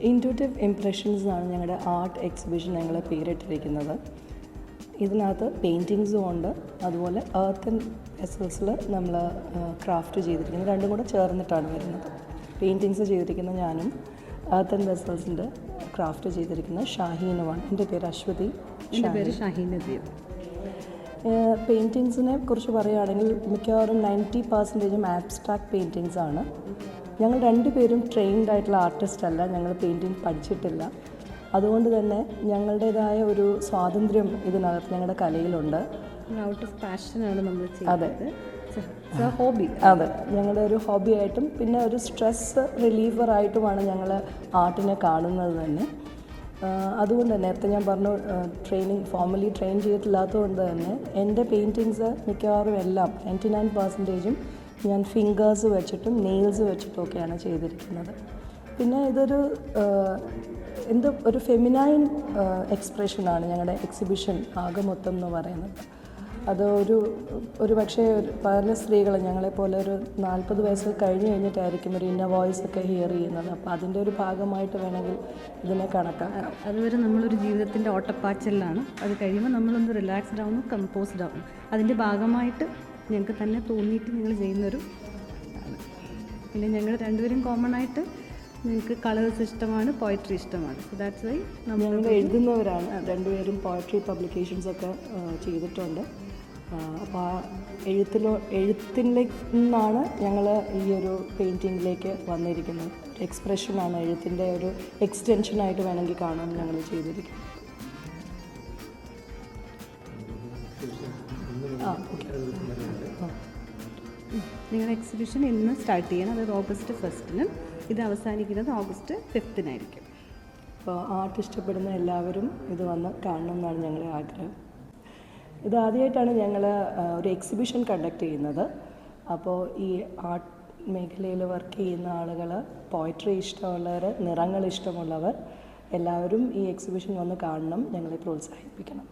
Intuitive impressions ആണ് ഞങ്ങളുടെ art exhibition ഞങ്ങൾ പേരിട്ടിരിക്കുന്നത്. ഇതിനകത്ത് പെയിന്റിങ്സും ഉണ്ട്. അതുപോലെ എർത്ത് ആൻഡ് വെസൽസിൽ നമ്മൾ ക്രാഫ്റ്റ് ചെയ്തിരിക്കുന്നത്. രണ്ടും കൂടെ ചേർന്നിട്ടാണ് വരുന്നത്. പെയിന്റിങ്സ് ചെയ്തിരിക്കുന്ന ഞാനും എർത്ത് ആൻഡ് വെസൽസിന്റെ ക്രാഫ്റ്റ് ചെയ്തിരിക്കുന്ന ഷാഹീനുമാണ്. എന്റെ പേര് അശ്വതി എന്റെ പേര് ഷാഹീൻ. പെയിന്റിങ്സിനെ കുറിച്ച് പറയുകയാണെങ്കിൽ മിക്കവാറും നയന്റി പെർസെന്റേജും ആബ്സ്ട്രാക്ട് പെയിന്റിങ്സ് ആണ്. ഞങ്ങൾ രണ്ടുപേരും ട്രെയിൻഡ് ആയിട്ടുള്ള ആർട്ടിസ്റ്റ് അല്ല. ഞങ്ങൾ പെയിന്റിങ് പഠിച്ചിട്ടില്ല. അതുകൊണ്ട് തന്നെ ഞങ്ങളുടേതായ ഒരു സ്വാതന്ത്ര്യം ഇതിനകത്ത് ഞങ്ങളുടെ കലയിലുണ്ട്. ഔട്ട് ഓഫ് പാഷനാണ് നമ്മൾ അതെ. ഹോബി അതെ. ഞങ്ങളുടെ ഒരു ഹോബിയായിട്ടും പിന്നെ ഒരു സ്ട്രെസ് റിലീഫറായിട്ടുമാണ് ഞങ്ങൾ ആർട്ടിനെ കാണുന്നത് തന്നെ. അതുകൊണ്ട് തന്നെ നേരത്തെ ഞാൻ പറഞ്ഞു ട്രെയിനിങ് ഫോർമലി ട്രെയിൻ ചെയ്തിട്ടില്ലാത്തതുകൊണ്ട് തന്നെ എന്റെ പെയിന്റിങ്സ് മിക്കവാറും എല്ലാം നയന്റി നയൻ പെർസെന്റേജും ഞാൻ ഫിംഗേഴ്സ് വെച്ചിട്ടും നെയിൽസ് വെച്ചിട്ടും ഒക്കെയാണ് ചെയ്തിരിക്കുന്നത്. പിന്നെ ഇതൊരു എന്തോ ഒരു ഫെമിനൈൻ എക്സ്പ്രഷനാണ് ഞങ്ങളുടെ എക്സിബിഷൻ ആകെ മൊത്തം എന്ന് പറയുന്നത്. അത് ഒരു ഒരു പക്ഷേ പല സ്ത്രീകൾ ഞങ്ങളെപ്പോലെ ഒരു നാൽപ്പത് വയസ്സ് കഴിഞ്ഞ് കഴിഞ്ഞിട്ടായിരിക്കും ഒരു ഇന്ന വോയിസ് ഒക്കെ ഹിയർ ചെയ്യുന്നത്. അപ്പോൾ അതിന്റെ ഒരു ഭാഗമായിട്ട് വേണമെങ്കിൽ ഇതിനെ കണക്കാക്കാം. അതുവരെ നമ്മളൊരു ജീവിതത്തിന്റെ ഓട്ടപ്പാച്ചലിലാണ് അത് കഴിയുമ്പോൾ നമ്മളൊന്ന് റിലാക്സ്ഡ് ആവുന്നു കമ്പോസ്ഡ് ആവുന്നു അതിന്റെ ഭാഗമായിട്ട് ഞങ്ങൾക്ക് തന്നെ തോന്നിയിട്ട് ഞങ്ങൾ ചെയ്യുന്നൊരു ഇതാണ് പിന്നെ ഞങ്ങൾ രണ്ടുപേരും കോമൺ ആയിട്ട് ഞങ്ങൾക്ക് കളേഴ്സ് ഇഷ്ടമാണ് പോയട്രി ഇഷ്ടമാണ്. ദാറ്റ്സ് വൈ നമ്മൾ ഞങ്ങൾ എഴുതുന്നവരാണ്. രണ്ടുപേരും പോയട്രി പബ്ലിക്കേഷൻസ് ഒക്കെ ചെയ്തിട്ടുണ്ട്. അപ്പോൾ ആ എഴുത്തിലോ എഴുത്തിലേക്ക് നിന്നാണ് ഞങ്ങൾ ഈ ഒരു പെയിന്റിങ്ങിലേക്ക് വന്നിരിക്കുന്നത്. എക്സ്പ്രഷനാണ് എഴുത്തിന്റെ ഒരു എക്സ്റ്റെൻഷനായിട്ട് വേണമെങ്കിൽ കാണാൻ ഞങ്ങൾ ചെയ്തിരിക്കുന്നത്. ആ ഓക്കെ. നിങ്ങളുടെ എക്സിബിഷൻ ഇന്ന് സ്റ്റാർട്ട് ചെയ്യണം. അതായത് ഓഗസ്റ്റ് ഫസ്റ്റിനും ഇത് അവസാനിക്കുന്നത് ഓഗസ്റ്റ് ഫിഫ്തിനായിരിക്കും അപ്പോൾ ആർട്ട് ഇഷ്ടപ്പെടുന്ന എല്ലാവരും ഇത് വന്ന് കാണണം എന്നാണ് ഞങ്ങളുടെ ആഗ്രഹം. ഇത് ആദ്യമായിട്ടാണ് ഞങ്ങൾ ഒരു എക്സിബിഷൻ കണ്ടക്ട് ചെയ്യുന്നത്. അപ്പോൾ ഈ ആർട്ട് മേഖലയിൽ വർക്ക് ചെയ്യുന്ന ആളുകൾ പോയട്രി ഇഷ്ടമുള്ളവർ നിറങ്ങൾ ഇഷ്ടമുള്ളവർ എല്ലാവരും ഈ എക്സിബിഷൻ വന്ന് കാണണം. ഞങ്ങളെ പ്രോത്സാഹിപ്പിക്കണം.